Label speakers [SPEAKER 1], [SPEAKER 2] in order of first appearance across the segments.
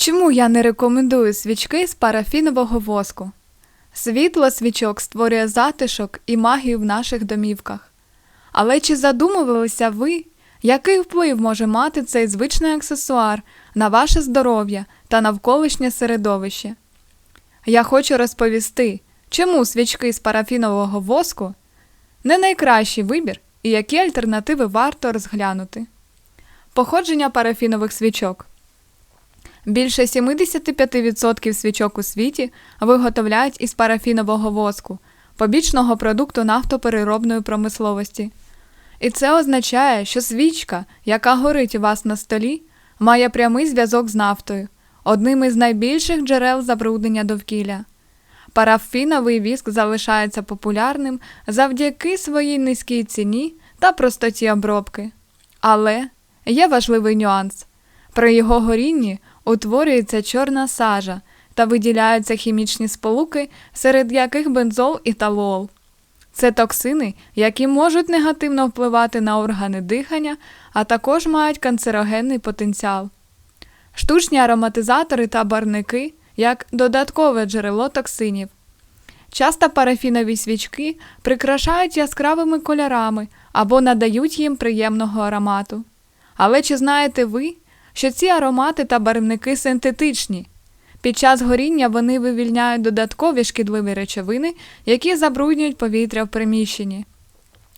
[SPEAKER 1] Чому я не рекомендую свічки з парафінового воску? Світло свічок створює затишок і магію в наших домівках. Але чи задумувалися ви, який вплив може мати цей звичний аксесуар на ваше здоров'я та навколишнє середовище? Я хочу розповісти, чому свічки з парафінового воску не найкращий вибір і які альтернативи варто розглянути. Походження парафінових свічок. Більше 75% свічок у світі виготовляють із парафінового воску, побічного продукту нафтопереробної промисловості. І це означає, що свічка, яка горить у вас на столі, має прямий зв'язок з нафтою, одним із найбільших джерел забруднення довкілля. Парафіновий віск залишається популярним завдяки своїй низькій ціні та простоті обробки. Але є важливий нюанс. При його горінні утворюється чорна сажа та виділяються хімічні сполуки, серед яких бензол і талол. Це токсини, які можуть негативно впливати на органи дихання, а також мають канцерогенний потенціал. Штучні ароматизатори та барники як додаткове джерело токсинів. Часто парафінові свічки прикрашають яскравими кольорами або надають їм приємного аромату. Але чи знаєте ви, що ці аромати та барвники синтетичні? Під час горіння вони вивільняють додаткові шкідливі речовини, які забруднюють повітря в приміщенні.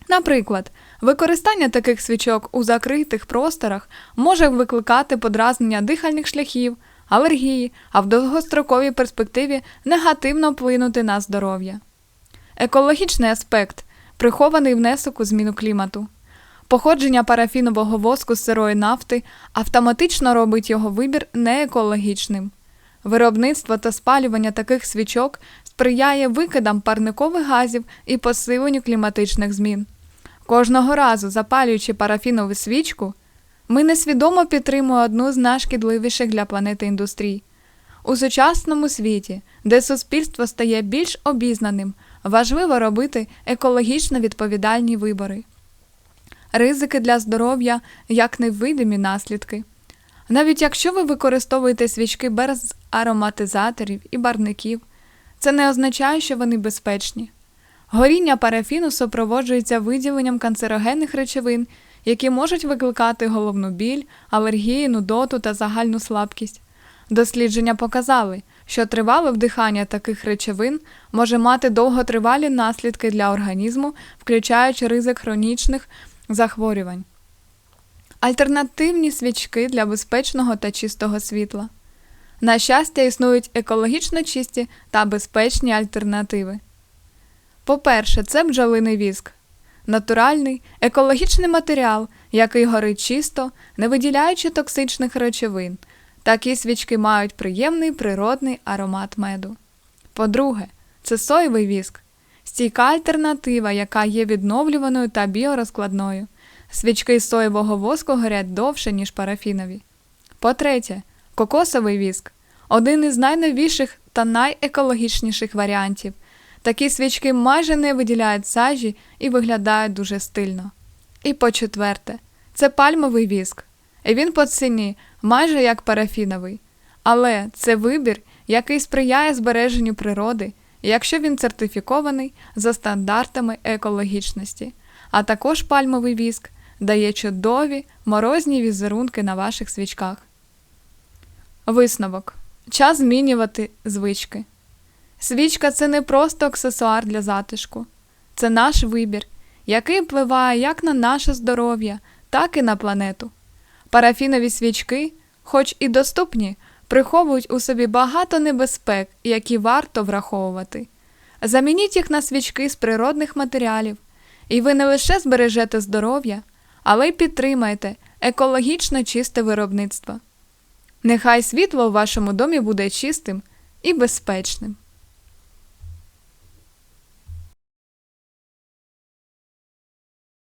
[SPEAKER 1] Наприклад, використання таких свічок у закритих просторах може викликати подразнення дихальних шляхів, алергії, а в довгостроковій перспективі негативно вплинути на здоров'я. Екологічний аспект прихований внесок у зміну клімату. Походження парафінового воску з сирої нафти автоматично робить його вибір неекологічним. Виробництво та спалювання таких свічок сприяє викидам парникових газів і посиленню кліматичних змін. Кожного разу, запалюючи парафінову свічку, ми несвідомо підтримуємо одну з найшкідливіших для планети індустрій. У сучасному світі, де суспільство стає більш обізнаним, важливо робити екологічно відповідальні вибори. Ризики для здоров'я як невидимі наслідки. Навіть якщо ви використовуєте свічки без ароматизаторів і барників, це не означає, що вони безпечні. Горіння парафіну супроводжується виділенням канцерогенних речовин, які можуть викликати головну біль, алергії, нудоту та загальну слабкість. Дослідження показали, що тривале вдихання таких речовин може мати довготривалі наслідки для організму, включаючи ризик хронічних захворювань. Альтернативні свічки для безпечного та чистого світла. На щастя, існують екологічно чисті та безпечні альтернативи. По-перше, це бджолиний віск натуральний, екологічний матеріал, який горить чисто, не виділяючи токсичних речовин. Такі свічки мають приємний природний аромат меду. По-друге, це соєвий віск, стійка альтернатива, яка є відновлюваною та біорозкладною. Свічки з соєвого воску горять довше, ніж парафінові. По-третє, кокосовий віск один із найновіших та найекологічніших варіантів. Такі свічки майже не виділяють сажі і виглядають дуже стильно. І по четверте, це пальмовий віск. Він по ціні майже як парафіновий. Але це вибір, який сприяє збереженню природи, якщо він сертифікований за стандартами екологічності. А також пальмовий віск дає чудові морозні візерунки на ваших свічках. Висновок. Час змінювати звички. Свічка це не просто аксесуар для затишку, це наш вибір, який впливає як на наше здоров'я, так і на планету. Парафінові свічки, хоч і доступні, приховують у собі багато небезпек, які варто враховувати. Замініть їх на свічки з природних матеріалів, і ви не лише збережете здоров'я, але й підтримаєте екологічно чисте виробництво. Нехай світло у вашому домі буде чистим і безпечним.